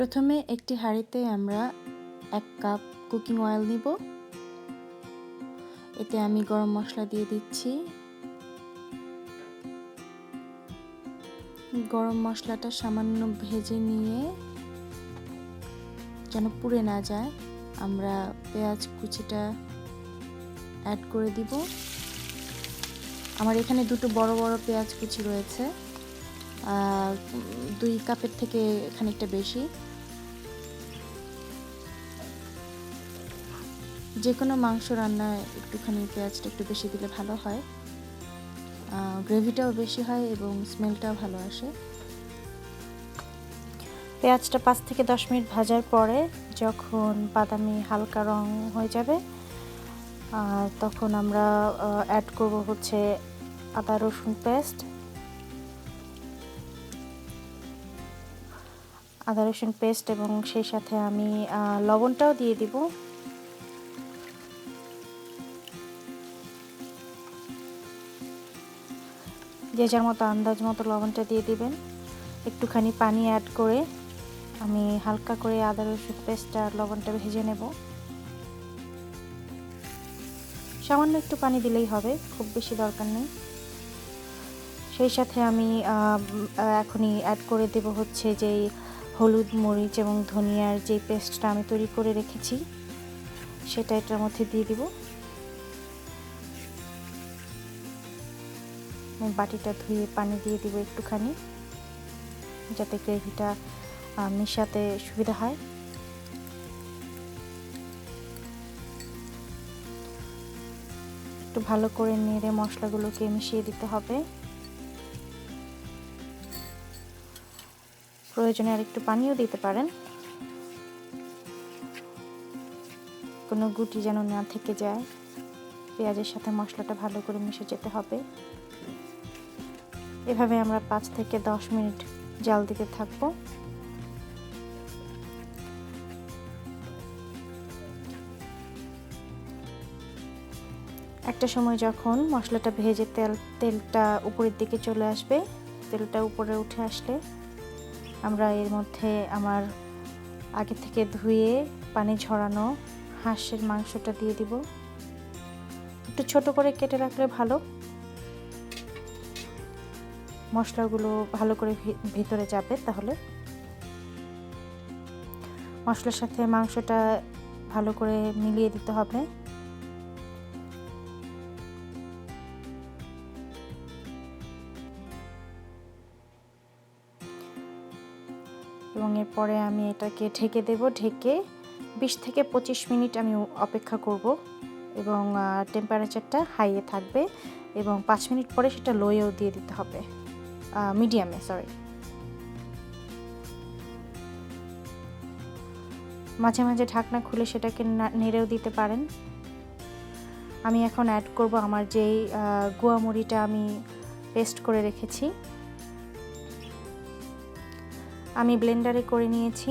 প্রথমে একটি হাঁড়িতে আমরা এক কাপ কুকিং অয়েল নিব। এতে আমি গরম মশলা দিয়ে দিচ্ছি। গরম মশলাটা সামান্য ভেজে নিয়ে যেন পুড়ে না যায়, আমরা পেঁয়াজ কুচিটা অ্যাড করে দিব। আমার এখানে দুটো বড় বড় পেঁয়াজ কুচি রয়েছে দুই কাপের থেকে খানিকটা বেশি। যে কোনো মাংস রান্নায় একটুখানি পেঁয়াজটা একটু বেশি দিলে ভালো হয়। গ্রেভিটাও বেশি হয় এবং স্মেলটাও ভালো আসে। পেঁয়াজটা পাঁচ থেকে দশ মিনিট ভাজার পরে যখন বাদামি হালকা রং হয়ে যাবে, আর তখন আমরা অ্যাড করব হচ্ছে আদা রসুন পেস্ট আদা রসুন পেস্ট এবং সেই সাথে আমি লবণটাও দিয়ে দিব। যে যার মতো আন্দাজ মতো লবণটা দিয়ে দিবেন। একটুখানি পানি অ্যাড করে আমি হালকা করে আদা, রসুন পেস্ট আর লবণটা ভেজে নেব। সামান্য একটু পানি দিলেই হবে, খুব বেশি দরকার নেই। সেই সাথে আমি এখনই অ্যাড করে দেব হচ্ছে যে হলুদ মরিচ এবং ধনিয়ার যে পেস্টটা আমি তৈরি করে রেখেছি, সেটা এটার মধ্যে দিয়ে দিব। বাটিটা ধুয়ে পানি দিয়ে দিব একটুখানি, যাতে গ্রেভিটা মিশাতে সুবিধা হয়। একটু ভালো করে নেড়ে মশলাগুলোকে মিশিয়ে দিতে হবে। প্রয়োজনে আর একটু পানিও দিতে পারেন। কোনো গুটি যেন না থেকে যায়। পেঁয়াজের সাথে মশলাটা ভালো করে মিশে যেতে হবে। এভাবে আমরা পাঁচ থেকে দশ মিনিট জাল দিতে থাকব। একটা সময় যখন মশলাটা ভেজে তেল, তেলটা উপরের দিকে চলে আসবে, তেলটা উপরে উঠে আসলে আমরা এর মধ্যে আমার আগে থেকে ধুয়ে পানি ঝরানো হাঁসের মাংসটা দিয়ে দিব। একটু ছোট করে কেটে রাখলে ভালো। মশলাগুলো ভালো করে ভিতরে যাবে তাহলে। মশলার সাথে মাংসটা ভালো করে মিলিয়ে দিতে হবে। এবং এরপরে আমি এটাকে ঢেকে দেব, ঢেকে বিশ থেকে পঁচিশ মিনিট আমি অপেক্ষা করব এবং টেম্পারেচারটা হাইয়ে থাকবে এবং পাঁচ মিনিট পরে সেটা লোয়েও দিয়ে দিতে হবে। মিডিয়ামে সরি মাঝে মাঝে ঢাকনা খুলে সেটাকে নেড়েও দিতে পারেন। আমি এখন অ্যাড করব আমার যেই গুয়ামুড়িটা আমি পেস্ট করে রেখেছি। আমি ব্লেন্ডারে করে নিয়েছি।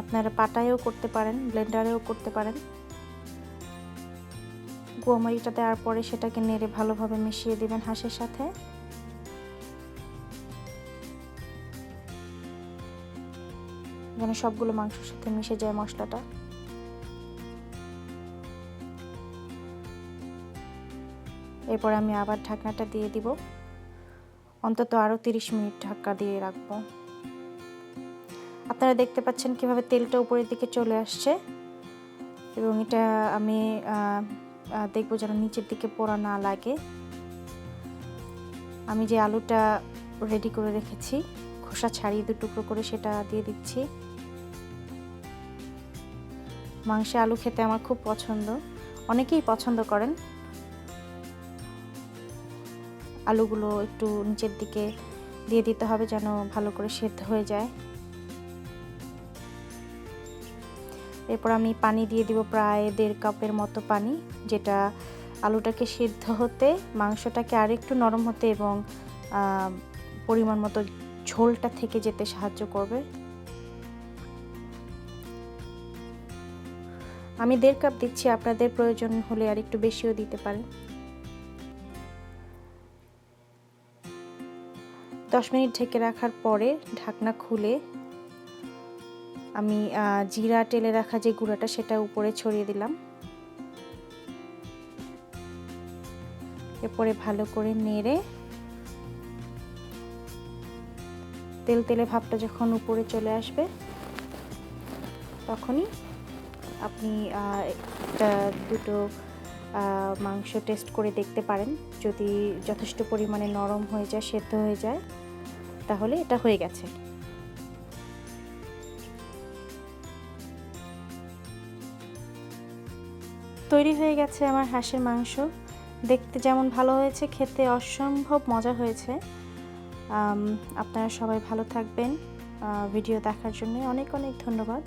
আপনারা পাটায়ও করতে পারেন ব্লেন্ডারেও করতে পারেন। গুয়ামরিটা দেওয়ার পরে সেটাকে নেড়ে ভালোভাবে মিশিয়ে দেবেন হাঁসের সাথে। যেন সবগুলো মাংসের সাথে মিশে যায় মশলাটা। এরপর আমি আবার ঢাকনাটা দিয়ে দিব। অন্তত আরও তিরিশ মিনিট ঢাকা দিয়ে রাখব। আপনারা দেখতে পাচ্ছেন কীভাবে তেলটা উপরের দিকে চলে আসছে এবং এটা আমি দেখব যেন নিচের দিকে পোড়া না লাগে। আমি যে আলুটা রেডি করে রেখেছি, খোসা ছাড়িয়ে দু টুকরো করে সেটা দিয়ে দিচ্ছি। মাংসে আলু খেতে আমার খুব পছন্দ। অনেকেই পছন্দ করেন। আলুগুলো একটু নিচের দিকে দিয়ে দিতে হবে যেন ভালো করে সেদ্ধ হয়ে যায়। এরপর আমি পানি দিয়ে দিব প্রায় দেড় কাপের মতো পানি, যেটা আলুটাকে সিদ্ধ হতে, মাংসটাকে আরেকটু নরম হতে এবং পরিমাণ মতো ঝোলটা থেকে যেতে সাহায্য করবে। আমি দেড় কাপ দিচ্ছি, আপনাদের প্রয়োজন হলে আর একটু বেশিও দিতে পারেন। দশ মিনিট ঢেকে রাখার পরে ঢাকনা খুলে আমি জিরা টেলে রাখা যে গুঁড়াটা সেটা উপরে ছড়িয়ে দিলাম। এরপরে ভালো করে নেড়ে তেল তেলে ভাবটা যখন উপরে চলে আসবে, তখনই আপনি একটা দুটো মাংস টেস্ট করে দেখতে পারেন। যদি যথেষ্ট পরিমাণে নরম হয়ে যায়, সেদ্ধ হয়ে যায়, তাহলে এটা হয়ে গেছে। তৈরি হয়ে গেছে আমার হাঁসের মাংস। দেখতে যেমন ভালো হয়েছে, খেতে অসম্ভব মজা হয়েছে। আপনারা সবাই ভালো থাকবেন। ভিডিও দেখার জন্য অনেক অনেক ধন্যবাদ।